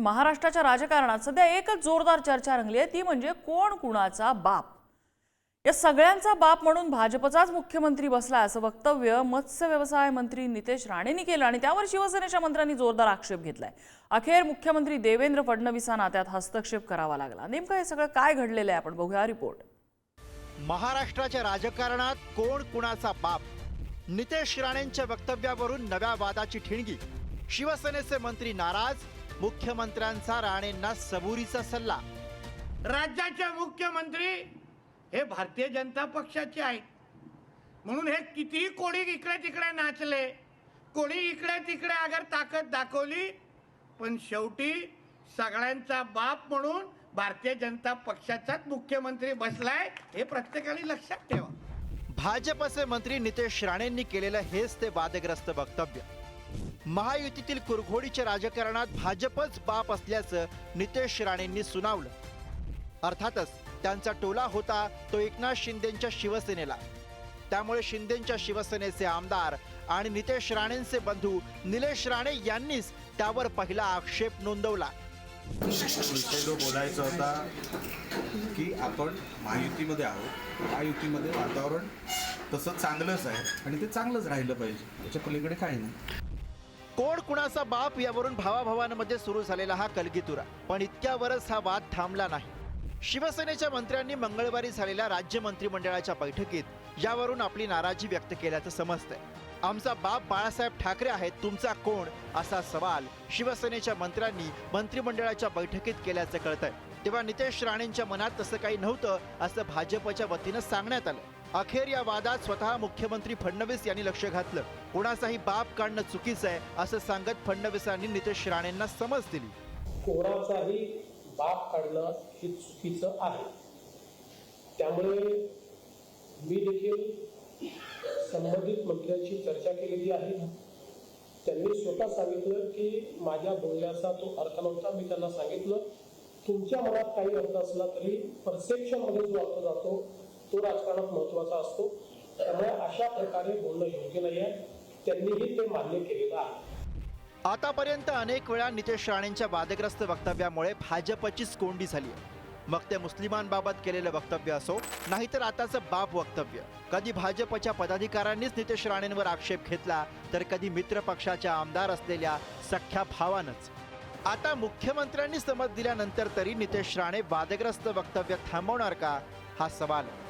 महाराष्ट्राच्या राजकारणात सध्या एकच जोरदार चर्चा रंगली आहे ती म्हणजे कोण कुणाचा बाप? या सगळ्यांचा बाप म्हणून भाजपचाच मुख्यमंत्री बसला असं वक्तव्य मत्स्य व्यवसाय मंत्री नितेश राणेंनी केलं आणि त्यावर शिवसेनेच्या मंत्र्यांनी जोरदार आक्षेप घेतलाय. अखेर मुख्यमंत्री देवेंद्र फडणवीसांना त्यात हस्तक्षेप करावा लागला. नेमकं हे सगळं काय घडलेलं आहे? आपण बघूया रिपोर्ट. महाराष्ट्राच्या राजकारणात कोण कुणाचा बाप? नितेश राणेंच्या वक्तव्यावरून नव्या वादाची ठिणगी. शिवसेनेचे मंत्री नाराज मुख्यमंत्र्यांचा राणेंना सबुरीचा सल्ला. राज्याचे मुख्यमंत्री हे भारतीय जनता पक्षाचे आहेत. म्हणून हे कितीही कोणी इकडे तिकडे नाचले कोणी इकडे तिकडे अगर ताकद दाखवली पण शेवटी सगळ्यांचा बाप म्हणून भारतीय जनता पक्षाचाच मुख्यमंत्री बसलाय हे प्रत्येकाने लक्षात ठेवा. भाजपचे मंत्री नितेश राणेंनी केलेलं हेच ते वादग्रस्त वक्तव्य. महायुतीतील कुरघोडीच्या राजकारणात भाजपच बाप असल्याचं नितेश राणेंनी सुनावलं. अर्थातच त्यांचा टोला होता तो एकनाथ शिंदेच्या शिवसेनेला. त्यामुळे शिंदेच्या शिवसेनेचे आमदार आणि नितेश राणेंचे बंधू निलेश राणे यांनीच त्यावर पहिला आक्षेप नोंदवला. जो बोलायचा होता की आपण महायुतीमध्ये आहोत. महायुतीमध्ये वातावरण तसं चांगलंच आहे आणि ते चांगलंच राहिलं पाहिजे. त्याच्या पलीकडे काही नाही. कोण कुणाचा बाप यावरून भावाभावांमध्ये सुरू झालेला हा कलगीतुरा. पण इतक्यावरच हा वाद थांबला नाही. शिवसेनेच्या मंत्र्यांनी मंगळवारी झालेल्या राज्य मंत्रिमंडळाच्या बैठकीत यावरून आपली नाराजी व्यक्त केल्याचं समजतंय. आमचा बाप बाळासाहेब ठाकरे आहेत तुमचा कोण? असा सवाल शिवसेनेच्या मंत्र्यांनी मंत्रिमंडळाच्या बैठकीत केल्याचं कळतंय. तेव्हा नितेश राणेंच्या मनात तसं काही नव्हतं असं भाजपच्या वतीनं सांगण्यात आलं. अखेर या वादात स्वतः मुख्यमंत्री फडणवीस यांनी लक्ष घातलं. कोणाचाही बाप काढणं चुकीचं आहे असं सांगत फडणवीसांनी नितेश राणेंना समज दिली. कोणाचाही बाप काढणं हे चुकीचं आहे. त्यामुळे मी देखील संबंधित मंत्र्यांशी चर्चा केलेली आहे. त्यांनी स्वतः सांगितलं की माझ्या बोलण्याचा तो अर्थ नव्हता मी त्यांना सांगितलं तुमच्या मनात काही अर्थ असला तरी परसेप्शनमध्ये जो अर्थ जातो तो राजकारणात महत्त्वाचा असतो. त्यामुळे अशा प्रकारे बोलणं योग्य नाही आहे. त्यांनीही ते मान्य केलेलं आहे. आतापर्यंत अनेक वेळा नितेश राणेंच्या वादग्रस्त वक्तव्यामुळे भाजपचीच कोंडी झाली मग ते मुस्लिमांबाबत केलेलं वक्तव्य असो नाहीतर आताचं बाप वक्तव्य. कधी भाजपच्या पदाधिकाऱ्यांनीच नितेश राणेंवर आक्षेप घेतला तर कधी मित्र पक्षाच्या आमदार असलेल्या सख्या भावानंच. आता मुख्यमंत्र्यांनी समज दिल्यानंतर तरी नितेश राणे वादग्रस्त वक्तव्य थांबवणार का? हा सवाल आहे.